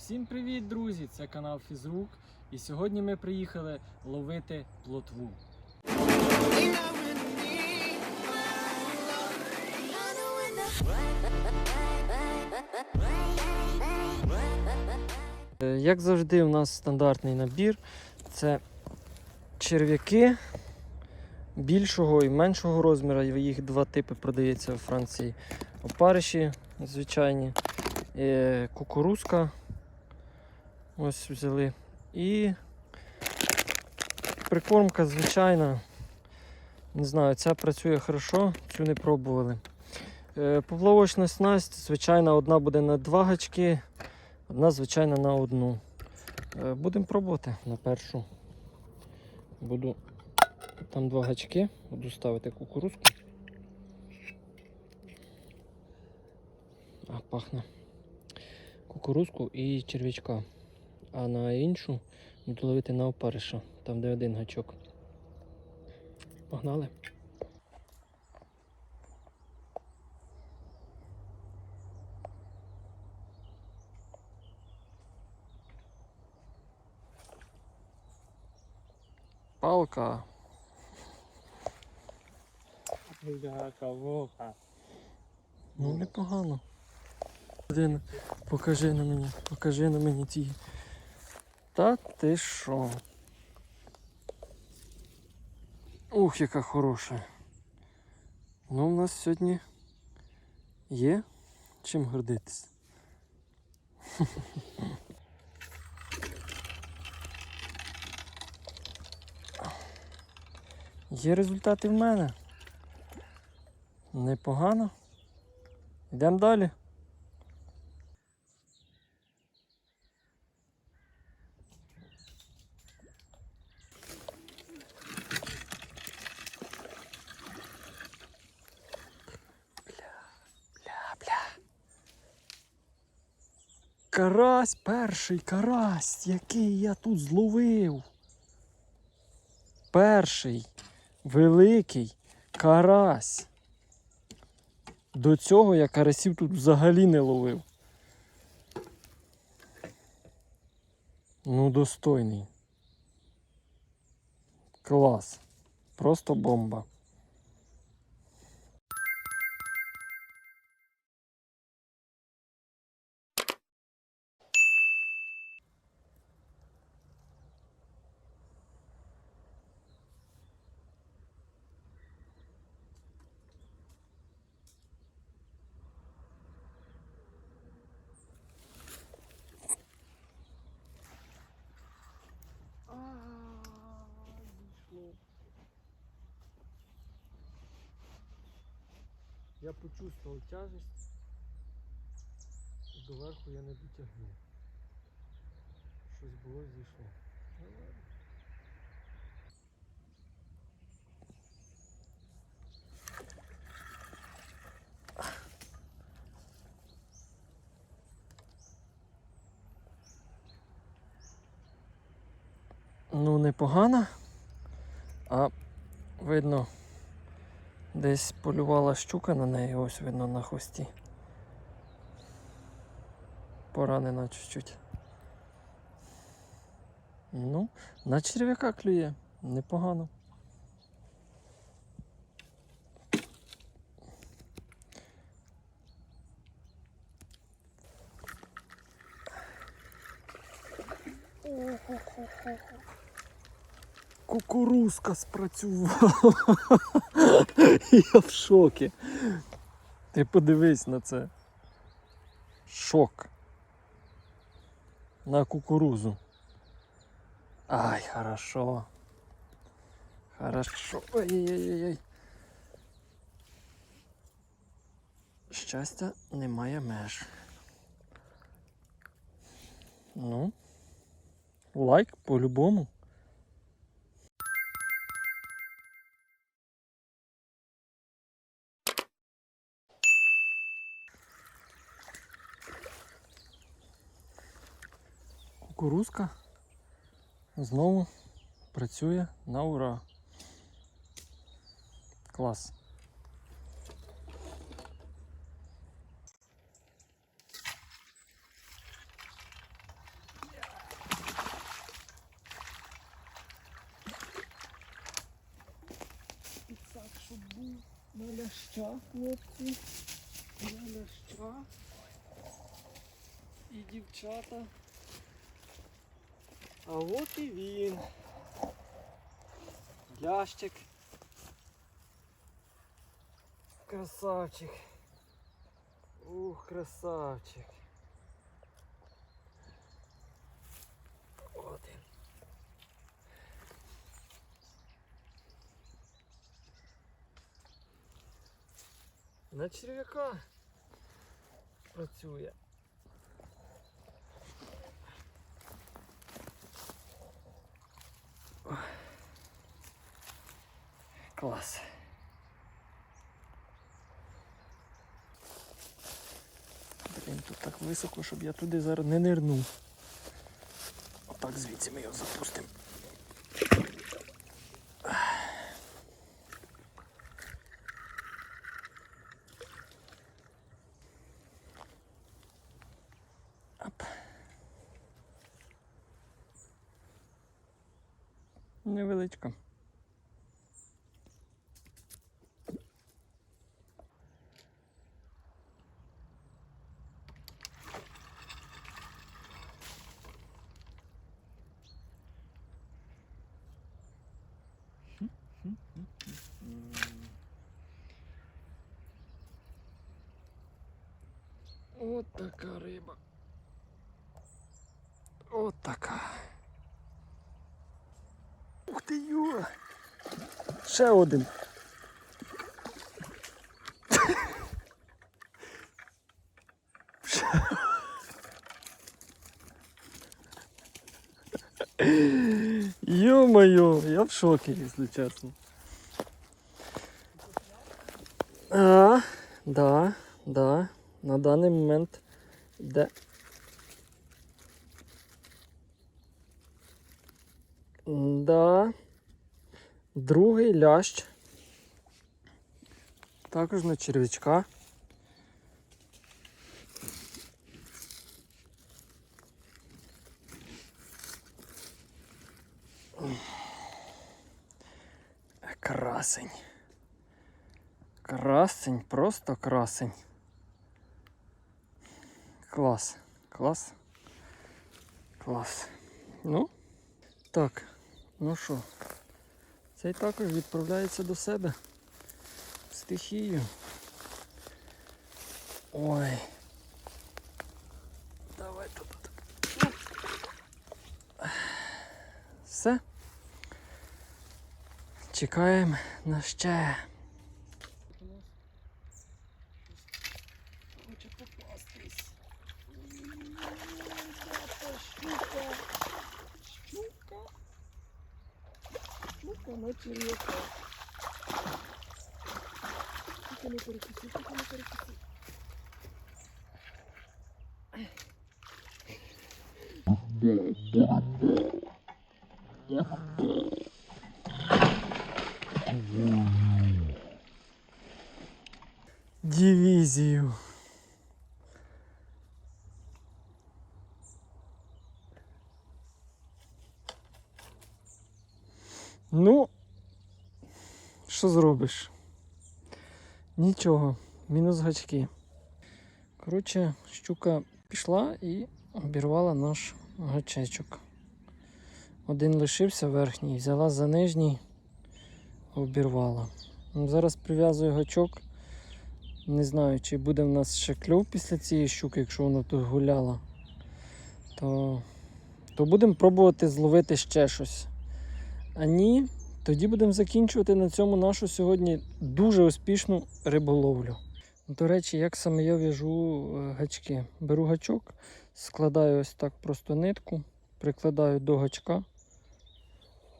Всім привіт, друзі! Це канал Фізрук. І сьогодні ми приїхали ловити плотву. Е, Як завжди, у нас стандартний набір. Це черв'яки більшого і меншого розміру. Їх два типи продається у Франції. Опариші звичайні, е, кукурузка. Ось взяли. І прикормка звичайна. Не знаю, ця працює хорошо, цю не пробували. Е, Поплавочна снасть, звичайно, одна буде на два гачки, одна, звичайно, на одну. Е, Будемо пробувати на першу. Буду там два гачки, буду ставити кукурузку. А, пахне. Кукурузку і черв'ячка. А на іншу буду ловити на опариша, там де один гачок. Погнали. Палка. Ну непогано. Один, покажи на мені, покажи на мені ті. Та ти що? Ух, яка хороша. Ну, у нас сьогодні є чим гордитись. Є результати в мене. Непогано. Йдемо далі. Карась перший, карась, який я тут зловив. Перший великий карась. До цього я карасів тут взагалі не ловив. Ну, достойний. Клас. Просто бомба. Я почувствував тяжесть. і Доверху я не дотягнув. Щось було зійшло. Ну. Ну, непогано. А видно, десь полювала щука на неї, ось видно на хвості. Поранена чуть-чуть. Ну, на черв'яка клює. Непогано. Кукурузка спрацювала. Я в шокі. Ти подивись на це. Шок. На кукурузу. Ай, хорошо. Хорошо. Ой-ой-ой. Щастя немає меж. Ну. Лайк по-любому. кукурузка знову працює на ура. Клас. Так, щоб був маляща, хлопці, маляща і дівчата. А от і він. Лящик. Красавчик. Ух, красавчик. От він. На черв'яка працює. Клас. Блін, тут так високо, щоб я туди зараз не нирнув. Отак звідси ми його запустимо. Оп. От така риба. От така. Ух ти йо! Ще один. Ё-моё, я в шоке, если честно. А, да, да, на даний момент йде. Да. Другий лящ. Також на черв'ячка. Красень. Красень, просто красень. Клас, клас. Клас. Ну, так, ну що, цей також відправляється до себе в стихію. Ой. Давай тут. Все. Чекаємо на ще. Хоче попастись. Щука. Щука. Щука на черв'яка. Тільки не перекуси, тільки не. Ну, що зробиш? Нічого, мінус гачки. Коротше, щука пішла і обірвала наш гачечок. Один лишився верхній, взяла за нижній, обірвала. Ну, Зараз прив'язую гачок. Не знаю, чи буде в нас ще кльов після цієї щуки, якщо вона тут гуляла. То, то будемо пробувати зловити ще щось. А ні, тоді будемо закінчувати на цьому нашу сьогодні дуже успішну риболовлю. До речі, як саме я в'яжу е, гачки. Беру гачок, складаю ось так просто нитку, прикладаю до гачка.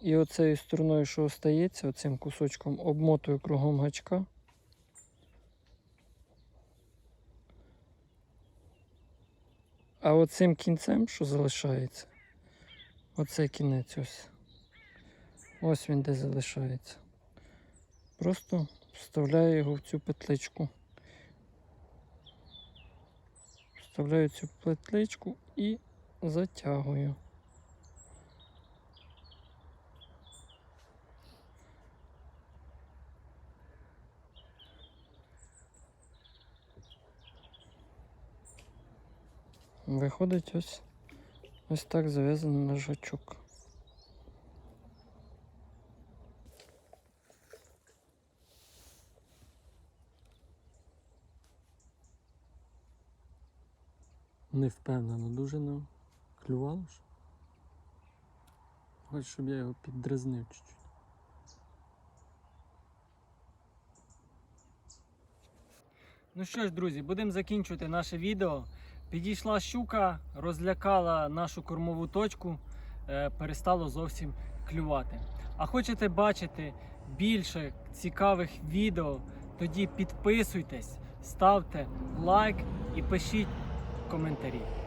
І оцею стороною, що остається, оцим кусочком, обмотую кругом гачка. А оцим кінцем, що залишається, оцей кінець ось. Ось він де залишається. Просто вставляю його в цю петличку. Вставляю цю петличку і затягую. Виходить ось ось так зав'язаний наш гачок. Не впевнено, дуже ну, клювало ж. Хоч, щоб я його піддразнив чуть-чуть. Ну що ж, друзі, будемо закінчувати наше відео. Підійшла щука, розлякала нашу кормову точку, е, перестало зовсім клювати. А хочете бачити більше цікавих відео, тоді підписуйтесь, ставте лайк і пишіть comentario.